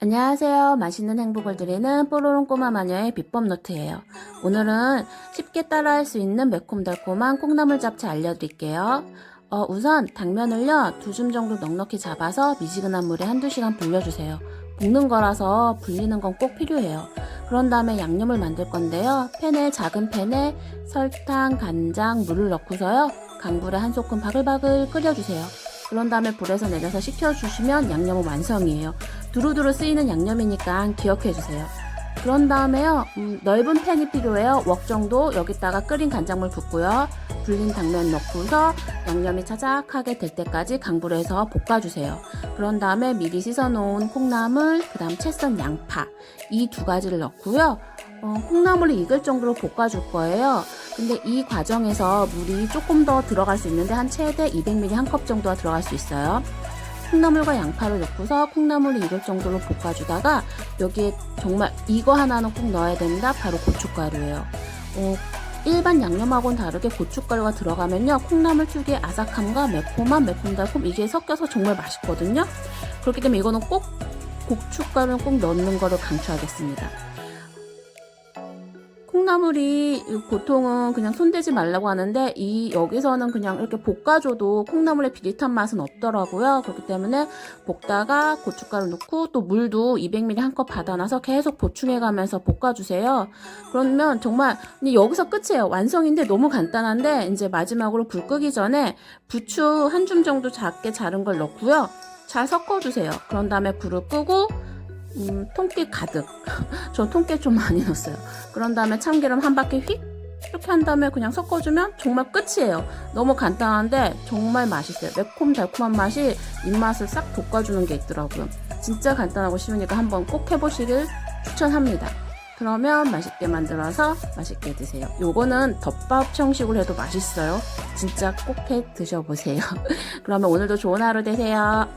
안녕하세요. 맛있는 행복을 드리는 뽀로롱 꼬마 마녀의 비법 노트예요. 오늘은 쉽게 따라할 수 있는 매콤달콤한 콩나물 잡채 알려드릴게요. 어, 우선 당면을요, 두 줌 정도 넉넉히 잡아서 미지근한 물에 한두 시간 불려주세요. 볶는 거라서 불리는 건 꼭 필요해요. 그런 다음에 양념을 만들 건데요. 팬에 작은 팬에 설탕, 간장, 물을 넣고서요. 강불에 한 소끔 바글바글 끓여주세요. 그런 다음에 불에서 내려서 식혀주시면 양념은 완성이에요. 두루두루 쓰이는 양념이니까 기억해 주세요. 그런 다음에요, 음, 넓은 팬이 필요해요. 웍 정도 여기다가 끓인 간장물 붓고요. 불린 당면 넣고서 양념이 차작하게 될 때까지 강불에서 볶아주세요. 그런 다음에 미리 씻어놓은 콩나물, 그 다음 채 썬 양파 이 두 가지를 넣고요. 어, 콩나물이 익을 정도로 볶아줄 거예요. 근데 이 과정에서 물이 조금 더 들어갈 수 있는데 한 최대 200ml 한 컵 정도가 들어갈 수 있어요. 콩나물과 양파를 넣고서 콩나물이 익을 정도로 볶아주다가 여기에 정말 이거 하나는 꼭 넣어야 됩니다. 바로 고춧가루예요. 어, 일반 양념하고는 다르게 고춧가루가 들어가면요 콩나물 특유의 아삭함과 매콤한 매콤달콤 이게 섞여서 정말 맛있거든요. 그렇기 때문에 이거는 꼭 고춧가루는 꼭 넣는 거를 강추하겠습니다. 콩나물이 보통은 그냥 손대지 말라고 하는데 이 여기서는 그냥 이렇게 볶아줘도 콩나물의 비릿한 맛은 없더라고요. 그렇기 때문에 볶다가 고춧가루 넣고 또 물도 200ml 한 컵 받아놔서 계속 보충해가면서 볶아주세요. 그러면 정말 여기서 끝이에요. 완성인데 너무 간단한데 이제 마지막으로 불 끄기 전에 부추 한 줌 정도 작게 자른 걸 넣고요. 잘 섞어주세요. 그런 다음에 불을 끄고 음, 통깨 가득. 저 통깨 좀 많이 넣었어요. 그런 다음에 참기름 한 바퀴 휙 이렇게 한 다음에 그냥 섞어주면 정말 끝이에요. 너무 간단한데 정말 맛있어요. 매콤 달콤한 맛이 입맛을 싹 돋궈주는 게 있더라고요. 진짜 간단하고 쉬우니까 한번 꼭 해보시길 추천합니다. 그러면 맛있게 만들어서 맛있게 드세요. 요거는 덮밥 형식으로 해도 맛있어요. 진짜 꼭 해 드셔보세요. 그러면 오늘도 좋은 하루 되세요.